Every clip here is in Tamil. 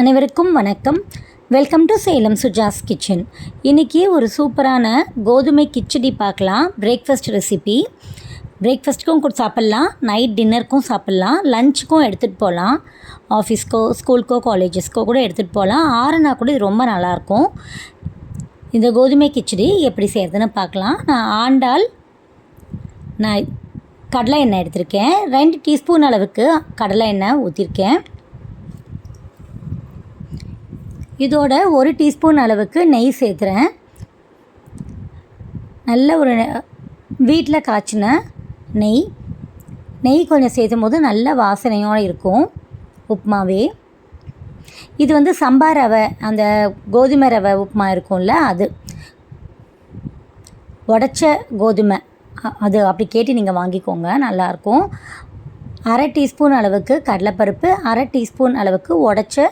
அனைவருக்கும் வணக்கம். Welcome to Salem Suja's kitchen இன்றைக்கி ஒரு சூப்பரான கோதுமை கிச்சடி பார்க்கலாம். பிரேக்ஃபாஸ்ட் ரெசிபி பிரேக்ஃபாஸ்ட்டுக்கும் கூட சாப்பிட்லாம். நைட் டின்னருக்கும் சாப்பிட்லாம். லஞ்சுக்கும் எடுத்துகிட்டு போகலாம். ஆஃபீஸ்க்கோ ஸ்கூலுக்கோ காலேஜஸ்க்கோ கூட எடுத்துகிட்டு போகலாம். ஆறுனா கூட இது ரொம்ப நல்லாயிருக்கும். இந்த கோதுமை கிச்சடி எப்படி செய்கிறதுன்னு பார்க்கலாம். நான் ஆண்டால் நான் கடலை எண்ணெய் எடுத்திருக்கேன். ரெண்டு டீஸ்பூன் அளவுக்கு கடலை எண்ணெய் ஊற்றிருக்கேன் இதோட ஒரு டீஸ்பூன் அளவுக்கு நெய் சேர்த்துறேன் நல்ல ஒரு வீட்டில் காய்ச்சின நெய். நெய் கொஞ்சம் சேர்த்தும் போது நல்ல வாசனையோடு இருக்கும் உப்புமாவே. இது வந்து சம்பா ரவை அந்த கோதுமை ரவை உப்புமா இருக்கும்ல அது. உடச்ச கோதுமை அது அப்படி கேட்டு நீங்கள் வாங்கிக்கோங்க நல்லாயிருக்கும். அரை டீஸ்பூன் அளவுக்கு கடலைப்பருப்பு அரை டீஸ்பூன் அளவுக்கு உடச்ச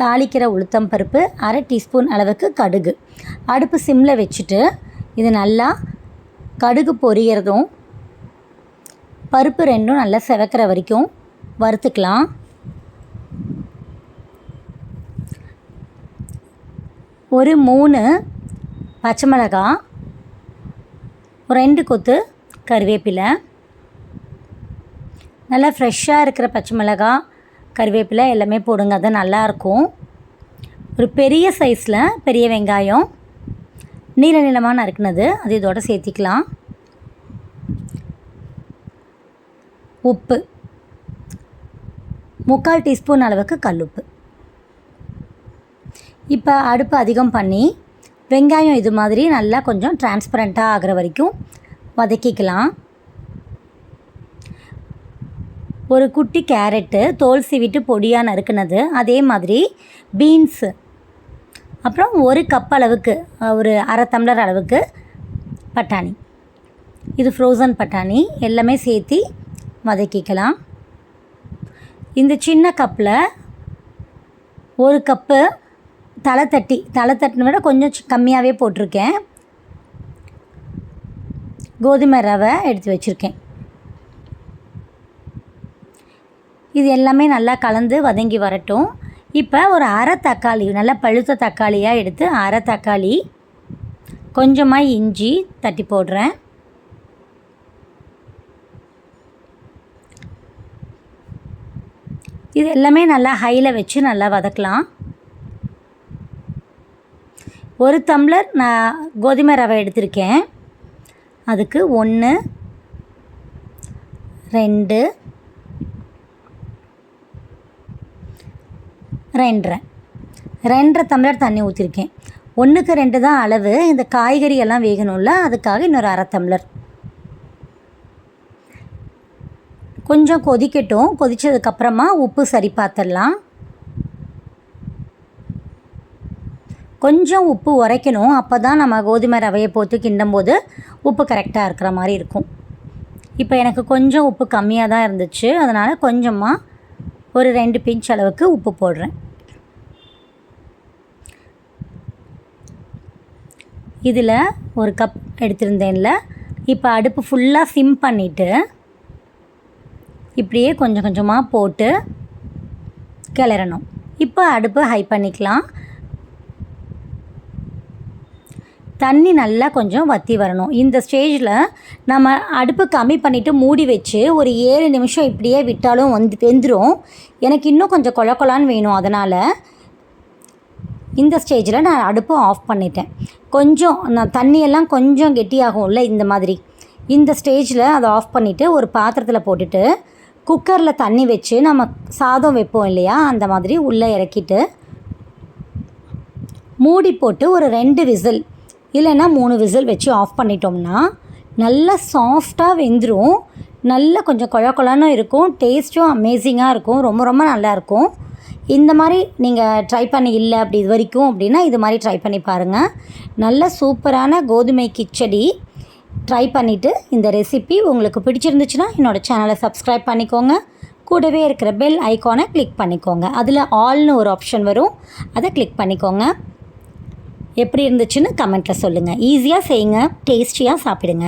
தாளிக்கிற உளுத்தம் பருப்பு அரை டீஸ்பூன் அளவுக்கு கடுகு. அடுப்பு சிம்மில் வச்சுட்டு இது நல்லா கடுகு பொரியறதும் பருப்பு ரெண்டும் நல்லா செவக்கிற வரைக்கும் வறுத்துக்கலாம். ஒரு மூணு பச்சை மிளகாய் ஒரு ரெண்டு கொத்து கருவேப்பிலை. நல்லா ஃப்ரெஷ்ஷாக இருக்கிற பச்சை மிளகாய் கருவேப்பிலை எல்லாமே போடுங்க அது நல்லாயிருக்கும். ஒரு பெரிய சைஸில் பெரிய வெங்காயம் நீல நீளமாக நறுக்குனது அது இதோட சேர்த்திக்கலாம். உப்பு முக்கால் டீஸ்பூன் அளவுக்கு கல்லுப்பு இப்போ அடுப்பு அதிகம் பண்ணி வெங்காயம் இது மாதிரி நல்லா கொஞ்சம் டிரான்ஸ்பரண்ட்டாக ஆகிற வரைக்கும் வதக்கிக்கலாம். ஒரு குட்டி கேரட்டு தோல் சீவிட்டு பொடியாக நறுக்குனது அதே மாதிரி பீன்ஸு. அப்புறம் ஒரு கப் அளவுக்கு ஒரு அரை டம்ளர் அளவுக்கு பட்டாணி. இது ஃப்ரோசன் பட்டாணி. எல்லாமே சேர்த்தி வதக்கிக்கலாம். இந்த சின்ன கப்பில் ஒரு கப்பு தலை தட்டி தலை தட்டின விட கொஞ்சம் கம்மியாகவே போட்டிருக்கேன். கோதுமை ரவை எடுத்து வச்சுருக்கேன். இது எல்லாமே நல்லா கலந்து வதங்கி வரட்டும். இப்போ ஒரு அரை தக்காளி நல்லா பழுத்த தக்காளியாக எடுத்து அரை தக்காளி கொஞ்சமாக இஞ்சி தட்டி போடுறேன். இது எல்லாமே நல்லா ஹையில் வச்சு நல்லா வதக்கலாம். ஒரு டம்ளர் நான் கோதுமை ரவை எடுத்திருக்கேன். அதுக்கு ஒன்று ரெண்டு ரெண்டரை. ரெண்டரை டம்ளர் தண்ணி ஊற்றிருக்கேன் ஒன்றுக்கு ரெண்டு தான் அளவு. இந்த காய்கறி எல்லாம் வேகணும்ல அதுக்காக இன்னொரு அரை டம்ளர். கொஞ்சம் கொதிக்கட்டும். கொதித்ததுக்கப்புறமா உப்பு சரி பார்த்துடலாம். கொஞ்சம் உப்பு உரைக்கணும். அப்போ தான் நம்ம கோதுமை ரவையை போட்டு கிண்டும் போது உப்பு கரெக்டாக இருக்கிற மாதிரி இருக்கும். இப்போ எனக்கு கொஞ்சம் உப்பு கம்மியாக தான் இருந்துச்சு. அதனால் கொஞ்சமாக ஒரு ரெண்டு பிஞ்ச் அளவுக்கு உப்பு போடுறேன். இதில் ஒரு கப் எடுத்திருந்தேன்ல. இப்போ அடுப்பு ஃபுல்லாக சிம் பண்ணிவிட்டு இப்படியே கொஞ்சம் கொஞ்சமாக போட்டு கிளறணும். இப்போ அடுப்பு ஹை பண்ணிக்கலாம். தண்ணி நல்லா கொஞ்சம் வற்றி வரணும். இந்த ஸ்டேஜில் நம்ம அடுப்பு கம்மி பண்ணிவிட்டு மூடி வச்சு ஒரு ஏழு நிமிஷம் இப்படியே விட்டாலும் வந்து வெந்துடும் எனக்கு இன்னும் கொஞ்சம் கொல வேணும். அதனால் இந்த ஸ்டேஜில் நான் அடுப்பை ஆஃப் பண்ணிட்டேன். கொஞ்சம் நான் தண்ணியெல்லாம் கொஞ்சம் கெட்டியாகும்ல இந்த மாதிரி. இந்த ஸ்டேஜில் அதை ஆஃப் பண்ணிவிட்டு ஒரு பாத்திரத்தில் போட்டுட்டு குக்கரில் தண்ணி வச்சு நம்ம சாதம் வைப்போம் இல்லையா அந்த மாதிரி உள்ளே இறக்கிட்டு மூடி போட்டு ஒரு ரெண்டு விசில் இல்லைன்னா மூணு விசில் வச்சு ஆஃப் பண்ணிட்டோம்னா நல்லா சாஃப்டாக வெந்துடும் நல்லா கொஞ்சம் குழ குழன்னு இருக்கும் டேஸ்ட்டும் அமேசிங்காக இருக்கும் ரொம்ப ரொம்ப நல்லாயிருக்கும் இந்த மாதிரி நீங்கள் ட்ரை பண்ணி இல்லை அப்படி இது வரைக்கும் அப்படின்னா இது மாதிரி ட்ரை பண்ணி பாருங்கள் நல்ல சூப்பரான கோதுமை கிச்சடி ட்ரை பண்ணிவிட்டு இந்த ரெசிபி உங்களுக்கு பிடிச்சிருந்துச்சுன்னா என்னோடய சேனலை சப்ஸ்கிரைப் பண்ணிக்கோங்க. கூடவே இருக்கிற பெல் ஐக்கானை கிளிக் பண்ணிக்கோங்க. அதில் ஆல்னு ஒரு ஆப்ஷன் வரும். அதை கிளிக் பண்ணிக்கோங்க. எப்படி இருந்துச்சுன்னு கமெண்ட்டில் சொல்லுங்கள் ஈஸியாக செய்யுங்க. டேஸ்டியாக சாப்பிடுங்க.